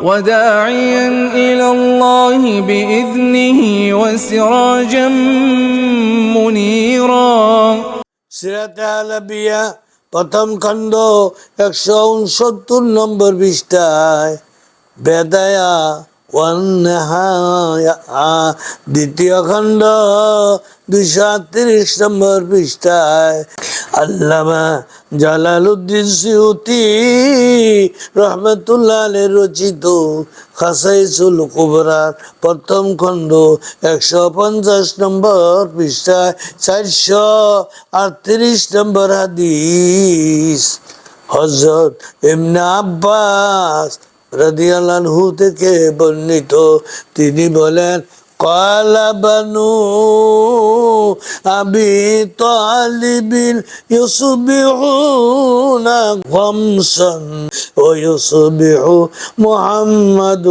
وداعيا إلى الله بإذنه وسراجا منيرا সিরাতে আলাবিয়া প্রথম খণ্ড একশো উনসত্তর নম্বর পৃষ্ঠায় বেদায়া ওয়ান্নাহায়া দ্বিতীয় খণ্ড দুইশো আটত্রিশ নম্বর পৃষ্ঠায় আল্লামা জালালউদ্দিন সিউতি রহমতুল্লাহ রচিত খাসাইসুল কুবরার প্রথম খণ্ড একশো পঞ্চাশ নম্বর পৃষ্ঠায় চারশো আটত্রিশ নম্বর হাদিস। হজরত এমনি আব্বাস রাদিয়াল্লাহু থেকে বর্ণিত। তিনি বলেন قال بنو أبي طالب يصبحون خمسا ويصبح محمد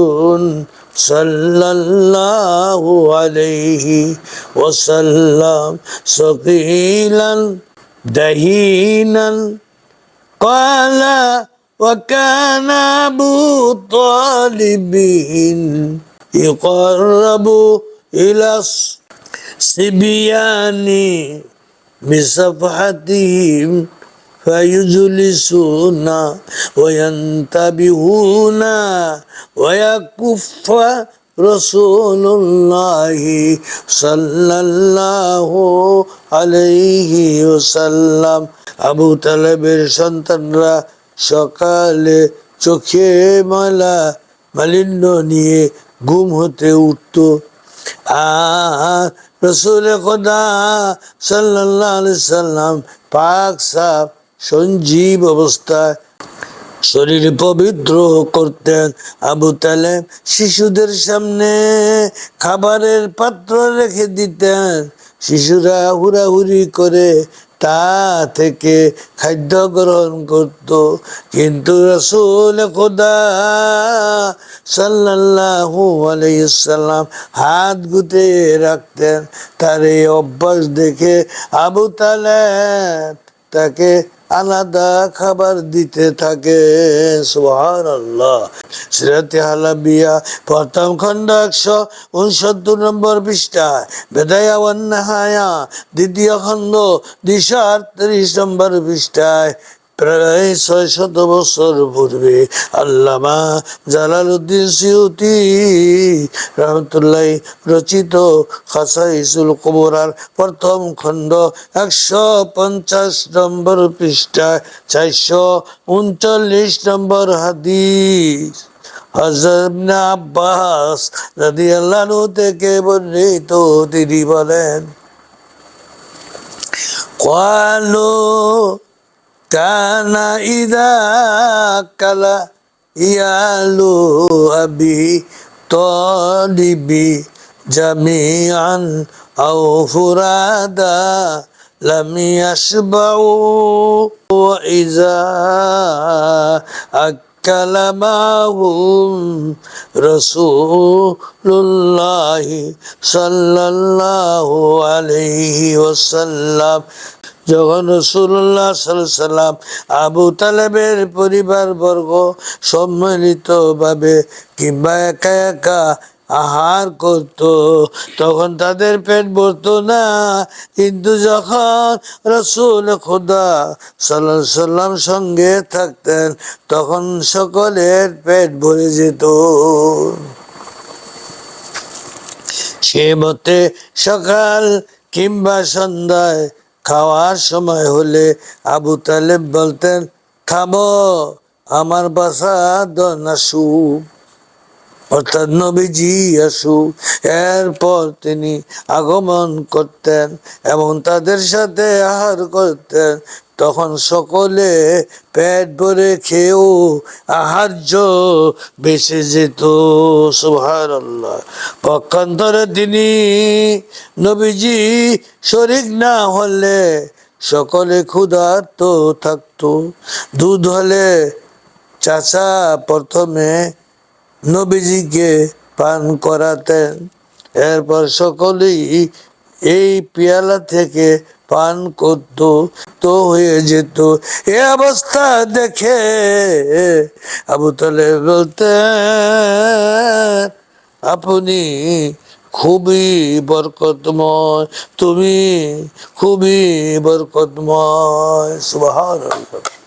صلى الله عليه وسلم ثقيلا دهينا قال وكان أبو طالب يقرب إلى الصبيان بصفحتهم فيجلسون وينتبهون ويكف رسول الله صلى الله عليه وسلم আবু তালেবের সন্তানরা সকালে চোখে মালা মালিন্য নিয়ে ঘুম হতে উঠত। রসুল খোদা সাল্লাহ সাল্লাম পাক সাপ সঞ্জীব অবস্থায় শরীর পবিত্র করতেন। আবু তালেব শিশুদের সামনে খাবারের পাত্র রেখে দিতেন। শিশুরা হুড়াহুড়ি করে তা থেকে খাদ্য গ্রহণ করত। কিন্তু রসুল খোদা সাল্লাল্লাহু আলাইসাল্লাম হাত গুটে রাখতেন। তার এই অভ্যাস দেখে আবু তালেব তাকে আলাদা খাবার দিতে থাকে। সোহান আল্লাহ সিরাতে হালাবিয়া, প্রথম খণ্ড একশো উনসত্তর নম্বর পৃষ্ঠা বেদায়া ওয়ান্নাহায়া দ্বিতীয় খণ্ড দুইশো আটত্রিশ নম্বর পৃষ্ঠায়। প্রায় ছয় শত বছর পূর্বে আল্লামা জালালউদ্দিন সিউতি রহমতুল্লাহ রচিত খাসাইসুল কবরার প্রথম খণ্ড একশো পঞ্চাশ নম্বর পৃষ্ঠায় চারশো উনচল্লিশ নম্বর হাদিস হজরত ইবনে আব্বাস রাদিয়াল্লাহু থেকে বর্ণিত তিনি বলেন قالوا كان إذا كلا يال أبي طالبي جميعا أو فرادا لم يشبعوا وإذا أكل معهم رسول الله صلى الله عليه وسلم যখন রসুল্লাহ সাল্লাম আবু তালেবের পরিবার বর্গ সম্মিলিত ভাবে কিংবা একা একা আহার করত, তখন তাদের পেট ভরতো না। কিন্তু যখন রসুল খোদা সাল্লাহ সাল্লাম সঙ্গে থাকতেন, তখন সকলের পেট ভরে যেত। সে মতে সকাল কিংবা সন্ধ্যায় খাওয়ার সময় হলে আবু তালেব বলতেন খাব আমার বাসা দনাসু অর্থাৎ নবীজি আসু এরপর তিনি আগমন করতেন এবং তাদের সাথে আহার করতেন। তখন সকলে পেট ভরে খেয়েও আহার্য বেঁচে যেত। সুভার পক্ষান্তরে তিনি নবীজি শরিক না হলে সকলে ক্ষুধার্ত থাকতো। দুধ হলে চাচা প্রথমে নবীজিকে পান করাতেন। এরপর সকলেই এই পেয়ালা থেকে পান করত, তো হয়ে যেত। এ অবস্থা দেখে আবু তালে বলতে আপনি খুবই বরকতময়, তুমি খুবই বরকতময়, সুবহানাল্লাহ।